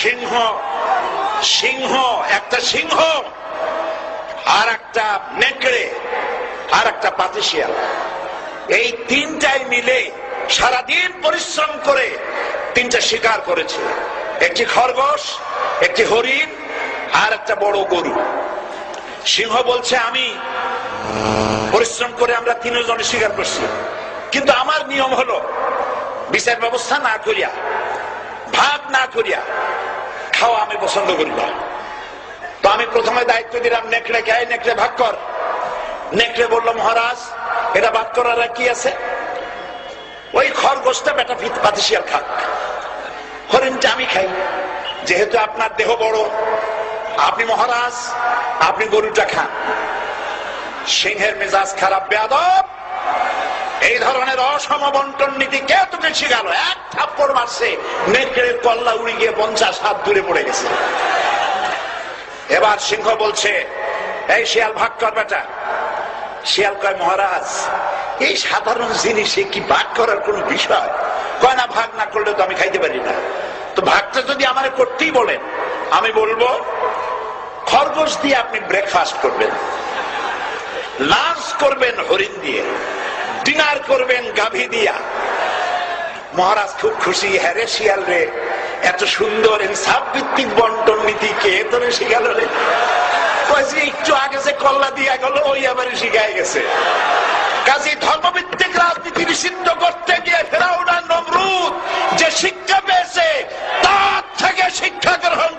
সিংহ সিংহ, একটা সিংহ, আর একটা নেকড়ে, আর একটা পাতিশিয়াল। এই তিনটাই মিলে সারাদিন পরিশ্রম করে তিনটা শিকার করেছে। একটি খরগোশ, একটি হরিণ, আর একটা বড় গরু। সিংহ বলছে, আমি পরিশ্রম করে আমরা তিনজনে শিকার করছি। কিন্তু আমার নিয়ম হলো, বিচার ব্যবস্থা না করিয়া, ভাগ না করিয়া খাওয়া আমি পছন্দ করি না। তো আমি প্রথমে দায়িত্ব দিলাম নেকড়ে কে নেকড়ে ভাগ কর। নেকড়ে বলল, মহারাজ, এটা ভাগ করার কি আছে? ওই খরগোশটা বেটা ফিত পাতিশিয়াল খাক। হরিণটা আমি খাই। যেহেতু আপনার দেহ বড়, আপনি মহারাজ, আপনি গরুটা খান। সিংহের মেজাজ খারাপ, বেয়াদব। এই ধরনের অসম বন্টন নীতি কে তোকে শিখালো? এক থাপ্পড় মারছে, নেকড়ের কল্লা উড়ে গিয়ে পঞ্চাশ হাত দূরে পড়ে গেছে। এবার সিংহ বলছে, এই শিয়াল, ভাগ কর বেটা। শিয়াল কয়, মহারাজ, এই সাধারণ জিনিসে কি ভাগ করার কোন বিষয়? কয়, না, ভাগ না করলে তো আমি খাইতে পারি না। তো ভাগটা যদি আমার করতেই বলেন, আমি বলব, খরগোশ দিয়ে আপনি ব্রেকফাস্ট করবেন লাঞ্চ করবেন হরিণ দিয়ে। ডিনার করবেন গাভী দিয়া। মহারাজ খুব খুশি হ্যারে শিয়াল রে, এত সুন্দর ইনসাফ ভিত্তিক বন্টন নীতি কে তোরে শিখালো রে? একটু আগে যে কল্লা দিয়া গেল, ওই আবার শিখাই গেছে। কাজী ধর্মভিত্তিক রাজনীতি নিষিদ্ধ করতে গিয়ে ফেরাউনা নমরুদ যে শিক্ষা পেয়েছে, তার থেকে শিক্ষা গ্রহণ